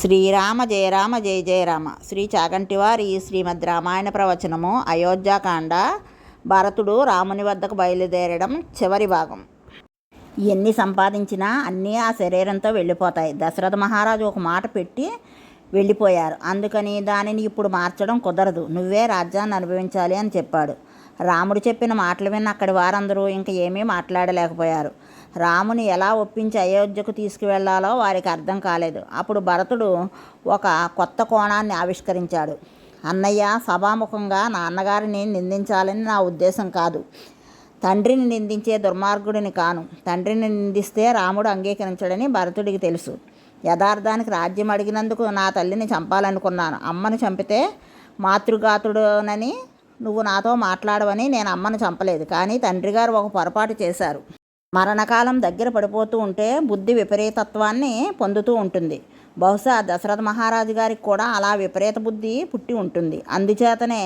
శ్రీరామ జయ రామ జయ జయ రామ. శ్రీ చాగంటివారి శ్రీమద్ రామాయణ ప్రవచనము అయోధ్యాకాండ భరతుడు రాముని వద్దకు బయలుదేరడం చివరి భాగం. ఎన్ని సంపాదించినా అన్నీ ఆ శరీరంతో వెళ్ళిపోతాయి. దశరథ మహారాజు ఒక మాట పెట్టి వెళ్ళిపోయారు. అందుకని దానిని ఇప్పుడు మార్చడం కుదరదు. నువ్వే రాజ్యాన్ని అనుభవించాలి అని చెప్పాడు. రాముడు చెప్పిన మాటలు విన్న అక్కడి వారందరూ ఇంక ఏమీ మాట్లాడలేకపోయారు. రాముని ఎలా ఒప్పించి అయోధ్యకు తీసుకువెళ్ళాలో వారికి అర్థం కాలేదు. అప్పుడు భరతుడు ఒక కొత్త కోణాన్ని ఆవిష్కరించాడు. అన్నయ్య సభాముఖంగా నాన్నగారిని నిందించాలని నా ఉద్దేశం కాదు. తండ్రిని నిందించే దుర్మార్గుడిని కాను. తండ్రిని నిందిస్తే రాముడు అంగీకరించడని భరతుడికి తెలుసు. యథార్థానికి రాజ్యం అడిగినందుకు నా తల్లిని చంపాలనుకున్నాను. అమ్మను చంపితే మాతృఘాతుడునని నువ్వు నాతో మాట్లాడవని నేను అమ్మను చంపలేదు. కానీ తండ్రి గారు ఒక పొరపాటు చేశారు. మరణకాలం దగ్గర పడిపోతూ ఉంటే బుద్ధి విపరీతత్వాన్ని పొందుతూ ఉంటుంది. బహుశా దశరథ మహారాజు గారికి కూడా అలా విపరీత బుద్ధి పుట్టి ఉంటుంది. అందుచేతనే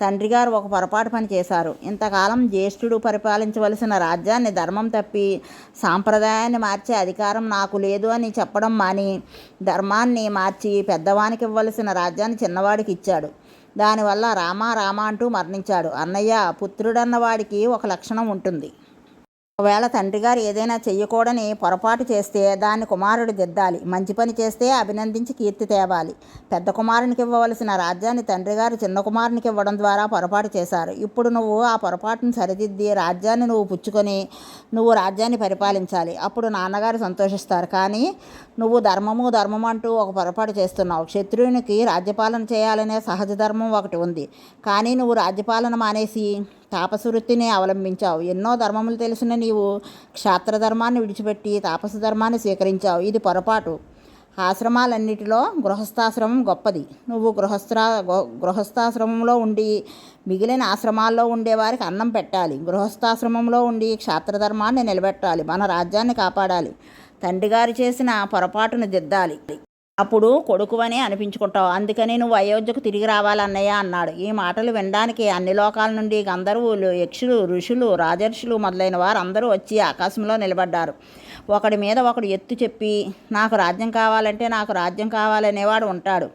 తండ్రి గారు ఒక పొరపాటు పని చేశారు. ఇంతకాలం జ్యేష్ఠుడు పరిపాలించవలసిన రాజ్యాన్ని ధర్మం తప్పి సాంప్రదాయాన్ని మార్చే అధికారం నాకు లేదు అని చెప్పడం మాని ధర్మాన్ని మార్చి పెద్దవానికి ఇవ్వవలసిన రాజ్యాన్ని చిన్నవాడికి ఇచ్చాడు. దానివల్ల రామా రామా అంటూ మరణించాడు. అన్నయ్య పుత్రుడన్నవాడికి ఒక లక్షణం ఉంటుంది. ఒకవేళ తండ్రి గారు ఏదైనా చెయ్యకూడని పొరపాటు చేస్తే దాన్ని కుమారుడు దిద్దాలి. మంచి పని చేస్తే అభినందించి కీర్తి తేవాలి. పెద్ద కుమారునికి ఇవ్వవలసిన రాజ్యాన్ని తండ్రి గారు చిన్న కుమారునికి ఇవ్వడం ద్వారా పొరపాటు చేశారు. ఇప్పుడు నువ్వు ఆ పొరపాటును సరిదిద్ది రాజ్యాన్ని నువ్వు పుచ్చుకొని నువ్వు రాజ్యాన్ని పరిపాలించాలి. అప్పుడు నాన్నగారు సంతోషిస్తారు. కానీ నువ్వు ధర్మము ధర్మం అంటూ ఒక పొరపాటు చేస్తున్నావు. క్షత్రియునికి రాజ్యపాలన చేయాలనే సహజ ధర్మం ఒకటి ఉంది. కానీ నువ్వు రాజ్యపాలన మానేసి తాపసవృత్తిని అవలంబించావు. ఎన్నో ధర్మములు తెలిసిన నీవు క్షాత్రధర్మాన్ని విడిచిపెట్టి తాపస ధర్మాన్ని స్వీకరించావు. ఇది పొరపాటు. ఆశ్రమాలన్నిటిలో గృహస్థాశ్రమం గొప్పది. నువ్వు గృహస్థా గృహస్థాశ్రమంలో ఉండి మిగిలిన ఆశ్రమాల్లో ఉండేవారికి అన్నం పెట్టాలి. గృహస్థాశ్రమంలో ఉండి క్షాత్రధర్మాన్ని నిలబెట్టాలి. మన రాజ్యాన్ని కాపాడాలి. తండ్రి గారు చేసిన పొరపాటును దిద్దాలి. అప్పుడు కొడుకువనే అనిపించుకుంటావు. అందుకని నువ్వు అయోధ్యకు తిరిగి రావాలన్నయ్య అన్నాడు. ఈ మాటలు వినడానికి అన్ని లోకాల నుండి గంధర్వులు యక్షులు ఋషులు రాజర్షులు మొదలైన వారు అందరూ వచ్చి ఆకాశంలో నిలబడ్డారు. ఒకడి మీద ఒకడు ఎత్తు చెప్పి నాకు రాజ్యం కావాలంటే నాకు రాజ్యం కావాలనేవాడు ఉంటాడు.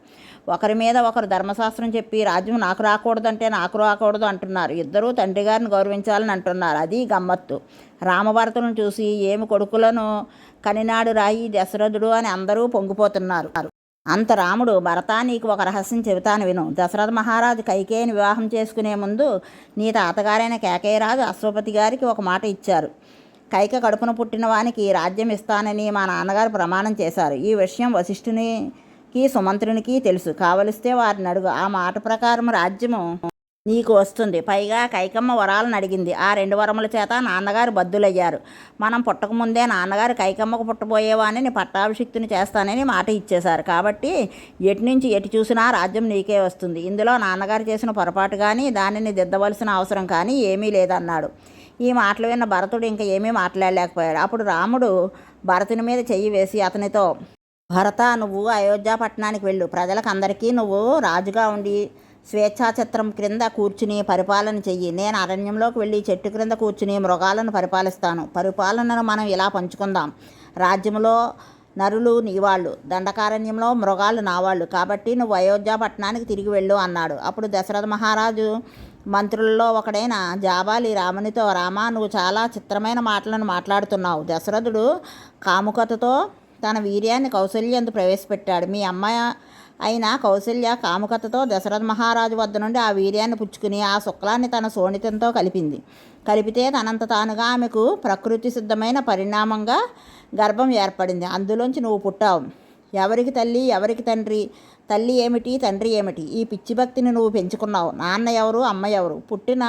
ఒకరి మీద ఒకరు ధర్మశాస్త్రం చెప్పి రాజ్యం నాకు రాకూడదంటే నాకు రాకూడదు అంటున్నారు. ఇద్దరూ తండ్రి గారిని గౌరవించాలని అంటున్నారు. అది గమ్మత్తు. రామభరతను చూసి ఏమి కొడుకులను కనినాడు రాయి దశరథుడు అని అందరూ పొంగిపోతున్నారు. అంత రాముడు భరత నీకు ఒక రహస్యం చెబుతాను విను. దశరథ మహారాజు కైకేయిని వివాహం చేసుకునే ముందు నీ తాతగారైన కేకయ్యరాజు అశ్వపతి గారికి ఒక మాట ఇచ్చారు. కైక కడుపున పుట్టిన వానికి రాజ్యం ఇస్తానని మా నాన్నగారు ప్రమాణం చేశారు. ఈ విషయం వశిష్ఠుని కి సుమంత్రునికి తెలుసు. కావలిస్తే వారిని అడుగు. ఆ మాట ప్రకారం రాజ్యము నీకు వస్తుంది. పైగా కైకమ్మ వరాలను అడిగింది. ఆ రెండు వరముల చేత నాన్నగారు బద్దులయ్యారు. మనం పుట్టకముందే నాన్నగారు కైకమ్మకు పుట్టబోయేవాని పట్టాభిషిక్తుని చేస్తానని మాట ఇచ్చేశారు. కాబట్టి ఎటు నుంచి ఎటు చూసినా రాజ్యం నీకే వస్తుంది. ఇందులో నాన్నగారు చేసిన పొరపాటు కానీ దానిని దిద్దవలసిన అవసరం కానీ ఏమీ లేదన్నాడు. ఈ మాటలు విన్న భరతుడు ఇంకా ఏమీ మాట్లాడలేకపోయాడు. అప్పుడు రాముడు భరతుని మీద చెయ్యి వేసి అతనితో భరత నువ్వు అయోధ్య పట్టణానికి వెళ్ళు. ప్రజలకు అందరికీ నువ్వు రాజుగా ఉండి స్వేచ్ఛాచిత్రం క్రింద కూర్చుని పరిపాలన చెయ్యి. నేను అరణ్యంలోకి వెళ్ళి చెట్టు క్రింద కూర్చుని మృగాలను పరిపాలిస్తాను. పరిపాలనను మనం ఇలా పంచుకుందాం. రాజ్యంలో నరులు నీవాళ్ళు దండకారణ్యంలో మృగాలు నావాళ్ళు కాబట్టి నువ్వు అయోధ్య పట్టణానికి తిరిగి వెళ్ళు అన్నాడు. అప్పుడు దశరథ మహారాజు మంత్రుల్లో ఒకడైన జాబాలి రామునితో రామా నువ్వు చాలా చిత్రమైన మాటలను మాట్లాడుతున్నావు. దశరథుడు కాముకతతో తన వీర్యాన్ని కౌశల్యందు ప్రవేశపెట్టాడు. మీ అమ్మాయి అయిన కౌశల్య కాముకతతో దశరథ మహారాజు వద్ద నుండి ఆ వీర్యాన్ని పుచ్చుకుని ఆ శుక్లాన్ని తన శోణితంతో కలిపింది. కలిపితే తనంత తానుగా ఆమెకు ప్రకృతి సిద్ధమైన పరిణామంగా గర్భం ఏర్పడింది. అందులోంచి నువ్వు పుట్టావు. ఎవరికి తల్లి ఎవరికి తండ్రి? తల్లి ఏమిటి తండ్రి ఏమిటి? ఈ పిచ్చి భక్తిని నువ్వు పెంచుకున్నావు. నాన్న ఎవరు అమ్మ ఎవరు? పుట్టిన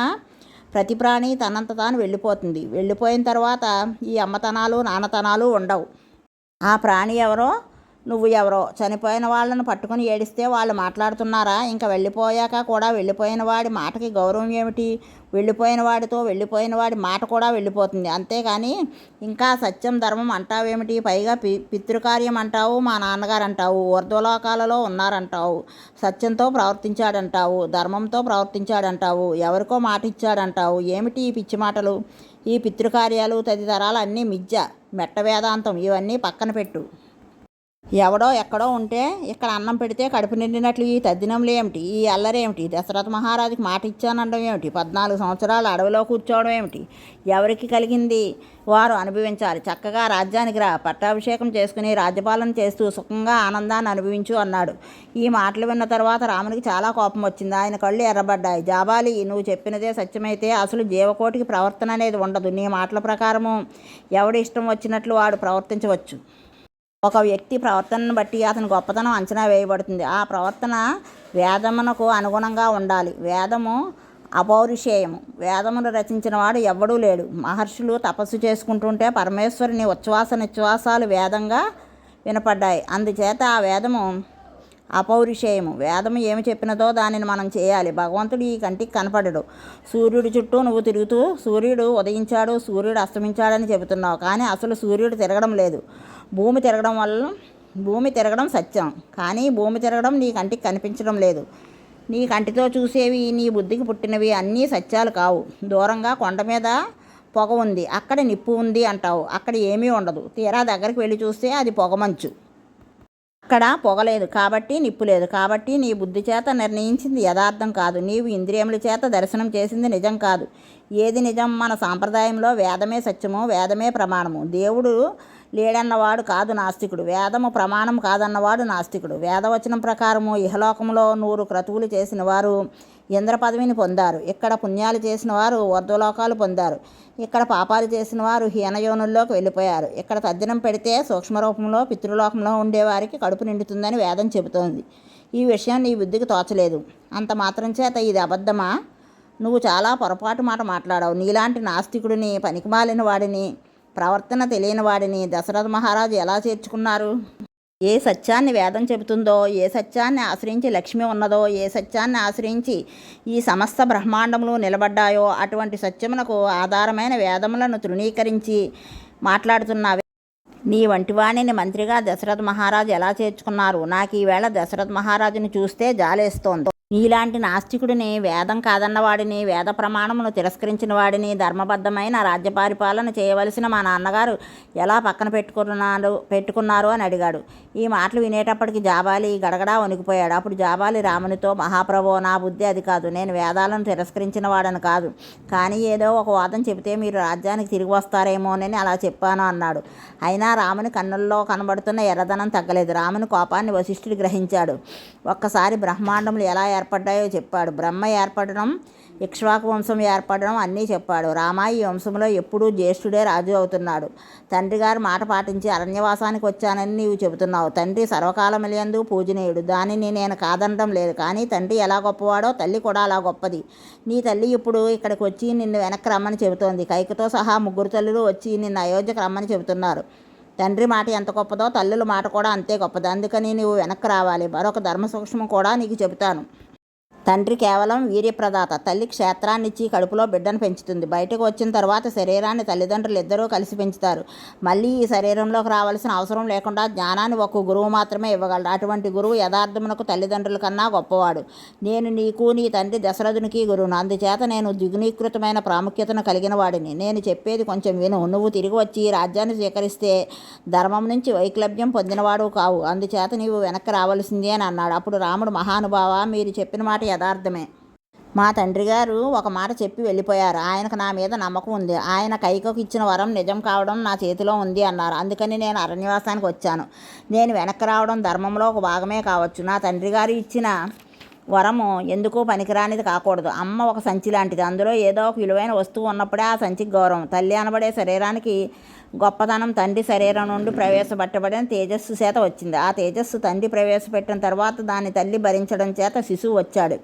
ప్రతి ప్రాణి తనంత తాను వెళ్ళిపోతుంది. వెళ్ళిపోయిన తర్వాత ఈ అమ్మతనాలు నాన్నతనాలు ఉండవు. ఆ ప్రాణి ఎవరో నువ్వు ఎవరో. చనిపోయిన వాళ్ళను పట్టుకుని ఏడిస్తే వాళ్ళు మాట్లాడుతున్నారా? ఇంకా వెళ్ళిపోయాక కూడా వెళ్ళిపోయిన వాడి మాటకి గౌరవం ఏమిటి? వెళ్ళిపోయిన వాడితో వెళ్ళిపోయిన వాడి మాట కూడా వెళ్ళిపోతుంది. అంతేకాని ఇంకా సత్యం ధర్మం అంటావేమిటి? పైగా పి పితృకార్యం అంటావు మా నాన్నగారు అంటావు ఊర్ధ్వలోకాలలో ఉన్నారంటావు. సత్యంతో ప్రవర్తించాడంటావు ధర్మంతో ప్రవర్తించాడంటావు ఎవరికో మాట ఇచ్చాడంటావు ఏమిటి ఈ పిచ్చి మాటలు? ఈ పితృకార్యాలు తదితరాలు అన్నీ మిథ్య మెట్ట వేదాంతం ఇవన్నీ పక్కన పెట్టు. ఎవడో ఎక్కడో ఉంటే ఇక్కడ అన్నం పెడితే కడుపు నిండినట్లు ఈ తద్దినంలు ఏమిటి? ఈ అల్లరేమిటి దశరథ మహారాజుకి మాట ఇచ్చానడం ఏమిటి? పద్నాలుగు సంవత్సరాలు అడవిలో కూర్చోవడం ఏమిటి? ఎవరికి కలిగింది? వారు అనుభవించాలి. చక్కగా రాజ్యానికి రా పట్టాభిషేకం చేసుకుని రాజ్యపాలన చేస్తూ సుఖంగా ఆనందాన్ని అనుభవించు అన్నాడు. ఈ మాటలు విన్న తర్వాత రామునికి చాలా కోపం వచ్చింది. ఆయన కళ్ళు ఎర్రబడ్డాయి. జాబాలి నువ్వు చెప్పినదే సత్యమైతే అసలు జీవకోటికి ప్రవర్తన అనేది ఉండదు. నీ మాటల ప్రకారము ఎవడి ఇష్టం వచ్చినట్లు వాడు ప్రవర్తించవచ్చు. ఒక వ్యక్తి ప్రవర్తనను బట్టి అతని గొప్పతనం అంచనా వేయబడుతుంది. ఆ ప్రవర్తన వేదమునకు అనుగుణంగా ఉండాలి. వేదము అపౌరుషేయము. వేదమును రచించిన వాడు ఎవ్వడూ లేడు. మహర్షులు తపస్సు చేసుకుంటుంటే పరమేశ్వరుని ఉచ్ఛ్వాస నిశ్వాసాలు వేదంగా వినపడ్డాయి. అందుచేత ఆ వేదము అపౌరుషేయము. వేదము ఏమి చెప్పినదో దానిని మనం చేయాలి. భగవంతుడు ఈ కంటికి కనపడడు. సూర్యుడి చుట్టూ నువ్వు తిరుగుతూ సూర్యుడు ఉదయించాడు సూర్యుడు అస్తమించాడని చెబుతున్నావు. కానీ అసలు సూర్యుడు తిరగడం లేదు. భూమి తిరగడం వల్ల భూమి తిరగడం సత్యం. కానీ భూమి తిరగడం నీ కంటికి కనిపించడం లేదు. నీ కంటితో చూసేవి నీ బుద్ధికి పుట్టినవి అన్నీ సత్యాలు కావు. దూరంగా కొండ మీద పొగ ఉంది. అక్కడ నిప్పు ఉంది అంటావు. అక్కడ ఏమీ ఉండదు. తీరా దగ్గరికి వెళ్ళి చూస్తే అది పొగమంచు ఎక్కడా పొగలేదు. కాబట్టి నిప్పు లేదు. కాబట్టి నీ బుద్ధి చేత నిర్ణయించింది యథార్థం కాదు. నీవు ఇంద్రియముల చేత దర్శనం చేసింది నిజం కాదు. ఏది నిజం? మన సాంప్రదాయంలో వేదమే సత్యము వేదమే ప్రమాణము. దేవుడు లేడన్నవాడు కాదు నాస్తికుడు. వేదము ప్రమాణం కాదన్నవాడు నాస్తికుడు. వేదవచనం ప్రకారము ఇహలోకంలో నూరు క్రతువులు చేసిన వారు ఇంద్ర పదవిని పొందారు. ఇక్కడ పుణ్యాలు చేసిన వారు వర్ధలోకాలు పొందారు. ఇక్కడ పాపాలు చేసిన వారు హీనయోనుల్లోకి వెళ్ళిపోయారు. ఇక్కడ తద్దినం పెడితే సూక్ష్మరూపంలో పితృలోకంలో ఉండేవారికి కడుపు నిండుతుందని వేదం చెబుతోంది. ఈ విషయం నీ బుద్ధికి తోచలేదు. అంత మాత్రం చేత ఇది అబద్ధమా? నువ్వు చాలా పొరపాటు మాట మాట్లాడావు. నీలాంటి నాస్తికుడిని పనికిమాలిన వాడిని ప్రవర్తన తెలియని వాడిని దశరథ మహారాజు ఎలా చేర్చుకున్నారు? ఏ సత్యాన్ని వేదం చెబుతుందో ఏ సత్యాన్ని ఆశ్రయించి లక్ష్మి ఉన్నదో ఏ సత్యాన్ని ఆశ్రయించి ఈ సమస్త బ్రహ్మాండములు నిలబడ్డాయో అటువంటి సత్యమునకు ఆధారమైన వేదములను తృణీకరించి మాట్లాడుతున్నావే. నీ వంటివాణిని మంత్రిగా దశరథ మహారాజు ఎలా చేర్చుకున్నారు? నాకు ఈవేళ దశరథ మహారాజుని చూస్తే జాలేస్తోంది. నీలాంటి నాస్తికుడిని వేదం కాదన్నవాడిని వేద ప్రమాణమును తిరస్కరించిన వాడిని ధర్మబద్ధమైన రాజ్య పరిపాలన చేయవలసిన మా నాన్నగారు ఎలా పక్కన పెట్టుకున్నారు పెట్టుకున్నారు అని అడిగాడు. ఈ మాటలు వినేటప్పటికి జాబాలి గడగడా వణికిపోయాడు. అప్పుడు జాబాలి రామునితో మహాప్రభో నా బుద్ధి అది కాదు. నేను వేదాలను తిరస్కరించిన వాడని కాదు. కానీ ఏదో ఒక వాదం చెబితే మీరు రాజ్యానికి తిరిగి వస్తారేమోనని అలా చెప్పాను అన్నాడు. అయినా రాముని కన్నుల్లో కనబడుతున్న ఎర్రదనం తగ్గలేదు. రాముని కోపాన్ని వశిష్ఠుడు గ్రహించాడు. ఒక్కసారి బ్రహ్మాండములు ఎలా ఏర్పడ్డాయో చెప్పాడు. బ్రహ్మ ఏర్పడడం ఇక్ష్వాకు వంశం ఏర్పడడం అన్నీ చెప్పాడు. రామ ఈ వంశంలో ఎప్పుడూ జ్యేష్ఠుడే రాజు అవుతున్నాడు. తండ్రి గారు మాట పాటించి అరణ్యవాసానికి వచ్చానని నీవు చెబుతున్నావు. తండ్రి సర్వకాలములందు పూజనీయుడు. దానిని నేను కాదనడం లేదు. కానీ తండ్రి ఎలా గొప్పవాడో తల్లి కూడా అలా గొప్పది. నీ తల్లి ఇప్పుడు ఇక్కడికి వచ్చి నిన్ను వెనక్కి రమ్మని చెబుతోంది. కైకతో సహా ముగ్గురు తల్లులు వచ్చి నిన్ను అయోధ్యకు రమ్మని చెబుతున్నారు. తండ్రి మాట ఎంత గొప్పదో తల్లుల మాట కూడా అంతే గొప్పది. అందుకని నీవు వెనక్కి రావాలి. మరొక ధర్మ సూక్ష్మం కూడా నీకు చెబుతాను. తండ్రి కేవలం వీర్యప్రదాత. తల్లి క్షేత్రాన్నిచ్చి కడుపులో బిడ్డను పెంచుతుంది. బయటకు వచ్చిన తర్వాత శరీరాన్ని తల్లిదండ్రులు ఇద్దరూ కలిసి పెంచుతారు. మళ్ళీ ఈ శరీరంలోకి రావాల్సిన అవసరం లేకుండా జ్ఞానాన్ని ఒక గురువు మాత్రమే ఇవ్వగలడు. అటువంటి గురువు యథార్థమునకు తల్లిదండ్రుల కన్నా గొప్పవాడు. నేను నీకు నీ తండ్రి దశరథునికి గురువును. అందుచేత నేను ద్విగుణీకృతమైన ప్రాముఖ్యతను కలిగిన వాడిని. నేను చెప్పేది కొంచెం విను. నువ్వు తిరిగి వచ్చి రాజ్యాన్ని స్వీకరిస్తే ధర్మం నుంచి వైక్లభ్యం పొందినవాడు కావు. అందుచేత నీవు వెనక్కి రావాల్సిందే అని అన్నాడు. అప్పుడు రాముడు మహానుభావ మీరు చెప్పిన మాట యథార్థమే. మా తండ్రి గారు ఒక మాట చెప్పి వెళ్ళిపోయారు. ఆయనకు నా మీద నమ్మకం ఉంది. ఆయన కైకోకి ఇచ్చిన వరం నిజం కావడం నా చేతిలో ఉంది అన్నారు. అందుకని నేను అరణ్యవాసానికి వచ్చాను. నేను వెనక్కి రావడం ధర్మంలో ఒక భాగమే కావచ్చు. నా తండ్రి గారు ఇచ్చిన వరము ఎందుకు పనికిరానిది కాకూడదు. అమ్మ ఒక సంచి లాంటిది అందులో ఏదో ఒక విలువైన వస్తువు ఉన్నప్పుడే ఆ సంచికి గౌరవం. తల్లి అనబడే శరీరానికి గొప్పతనం తండ్రి శరీరం నుండి ప్రవేశపెట్టబడిన తేజస్సు చేత వచ్చింది. ఆ తేజస్సు తండ్రి ప్రవేశపెట్టిన తర్వాత దాన్ని తల్లి భరించడం చేత శిశువు వచ్చాడు.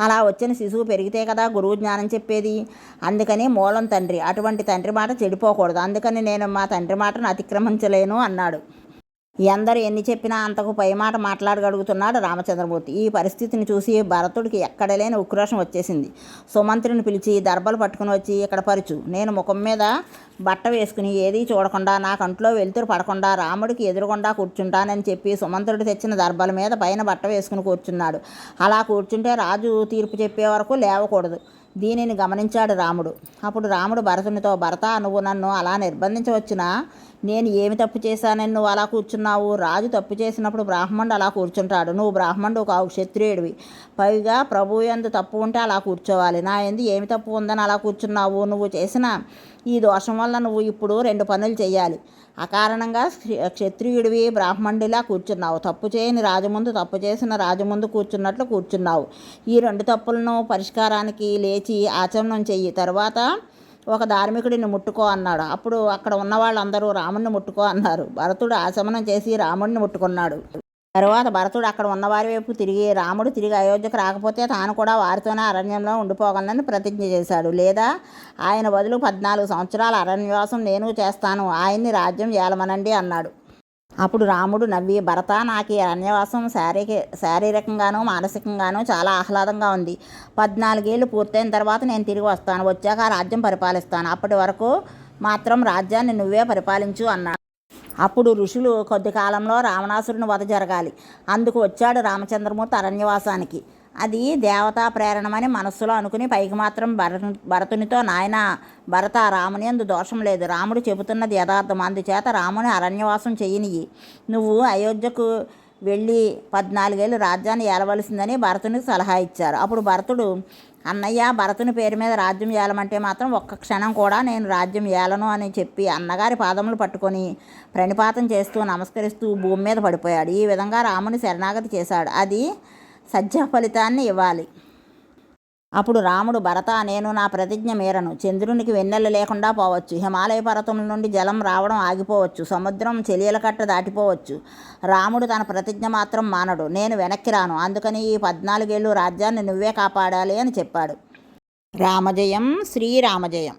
అలా వచ్చిన శిశువు పెరిగితే కదా గురువు జ్ఞానం చెప్పేది? అందుకని మూలం తండ్రి. అటువంటి తండ్రి మాట చెడిపోకూడదు. అందుకని నేను మా తండ్రి మాటను అతిక్రమించలేను అన్నాడు. ఎందరు ఎన్ని చెప్పినా అంతకు పై మాట మాట్లాడగలుగుతున్నాడు రామచంద్రమూర్తి. ఈ పరిస్థితిని చూసి భరతుడికి ఎక్కడ లేని ఉక్రోషం వచ్చేసింది. సుమంత్రిని పిలిచి దర్బలు పట్టుకుని వచ్చి ఇక్కడ పరుచు. నేను ముఖం మీద బట్ట వేసుకుని ఏదీ చూడకుండా నా కంట్లో వెలుతురు పడకుండా రాముడికి ఎదురుగుండా కూర్చుంటానని చెప్పి సుమంత్రుడు తెచ్చిన దర్బల మీద పైన బట్ట వేసుకుని కూర్చున్నాడు. అలా కూర్చుంటే రాజు తీర్పు చెప్పే వరకు లేవకూడదు. దీనిని గమనించాడు రాముడు. అప్పుడు రాముడు భరతునితో భరత నువ్వు నన్ను అలా నిర్బంధించవచ్చునా? నేను ఏమి తప్పు చేశానని నువ్వు అలా కూర్చున్నావు? రాజు తప్పు చేసినప్పుడు బ్రాహ్మణుడు అలా కూర్చుంటాడు. నువ్వు బ్రాహ్మణుడు కావు క్షత్రియుడివి. పైగా ప్రభు ఎందు తప్పు ఉంటే అలా కూర్చోవాలి. నా ఎందు ఏమి తప్పు ఉందని అలా కూర్చున్నావు? నువ్వు చేసిన ఈ దోషం వల్ల నువ్వు ఇప్పుడు రెండు పనులు చేయాలి. అకారణంగా క్షత్రియుడివి బ్రాహ్మణుడిలా కూర్చున్నావు. తప్పు చేయని రాజు ముందు తప్పు చేసిన రాజు ముందు కూర్చున్నట్లు కూర్చున్నావు. ఈ రెండు తప్పులను పరిష్కారానికి లేచి ఆచరణం చెయ్యి. తర్వాత ఒక ధార్మికుడిని ముట్టుకో అన్నాడు. అప్పుడు అక్కడ ఉన్న వాళ్ళందరూ రాముడిని ముట్టుకో అన్నారు. భరతుడు ఆశమనం చేసి రాముడిని ముట్టుకున్నాడు. తరువాత భరతుడు అక్కడ ఉన్నవారి వైపు తిరిగి రాముడు తిరిగి అయోధ్యకు రాకపోతే తాను కూడా వారితోనే అరణ్యంలో ఉండిపోగలనని ప్రతిజ్ఞ చేశాడు. లేదా ఆయన బదులు పద్నాలుగు సంవత్సరాల అరణ్యవాసం నేను చేస్తాను. ఆయన్ని రాజ్యం ఏలమనండి అన్నాడు. అప్పుడు రాముడు నవ్వి భరత నాకు ఈ అరణ్యవాసం శారీరక శారీరకంగానూ మానసికంగానూ చాలా ఆహ్లాదంగా ఉంది. పద్నాలుగేళ్ళు పూర్తయిన తర్వాత నేను తిరిగి వస్తాను. వచ్చాక ఆ రాజ్యం పరిపాలిస్తాను. అప్పటి వరకు మాత్రం రాజ్యాన్ని నువ్వే పరిపాలించు అన్నాడు. అప్పుడు ఋషులు కొద్ది కాలంలో రావణాసురుని వధ జరగాలి. అందుకు వచ్చాడు రామచంద్రమూర్తి అరణ్యవాసానికి. అది దేవతా ప్రేరణమని మనస్సులో అనుకుని పైకి మాత్రం భరతు భరతునితో నాయన భరత రాముని అందు దోషం లేదు. రాముడు చెబుతున్నది యథార్థం. అందుచేత రాముని అరణ్యవాసం చేయనియి నువ్వు అయోధ్యకు వెళ్ళి పద్నాలుగేళ్ళు రాజ్యాన్ని ఏలవలసిందని భరతునికి సలహా ఇచ్చారు. అప్పుడు భరతుడు అన్నయ్య భరతుని పేరు మీద రాజ్యం ఏలమంటే మాత్రం ఒక్క క్షణం కూడా నేను రాజ్యం ఏలను అని చెప్పి అన్నగారి పాదములు పట్టుకొని ప్రణిపాతం చేస్తూ నమస్కరిస్తూ భూమి మీద పడిపోయాడు. ఈ విధంగా రాముని శరణాగతి చేశాడు. అది సజ్జ ఫలితాన్ని ఇవ్వాలి. అప్పుడు రాముడు భరత నేను నా ప్రతిజ్ఞ మేరను. చంద్రునికి వెన్నెల లేకుండా పోవచ్చు. హిమాలయ పర్వతం నుండి జలం రావడం ఆగిపోవచ్చు. సముద్రం చెలియల కట్ట దాటిపోవచ్చు. రాముడు తన ప్రతిజ్ఞ మాత్రం మానడు. నేను వెనక్కి రాను. అందుకని ఈ పద్నాలుగేళ్ళు రాజ్యాన్ని నువ్వే కాపాడాలి అని చెప్పాడు. రామజయం శ్రీరామజయం.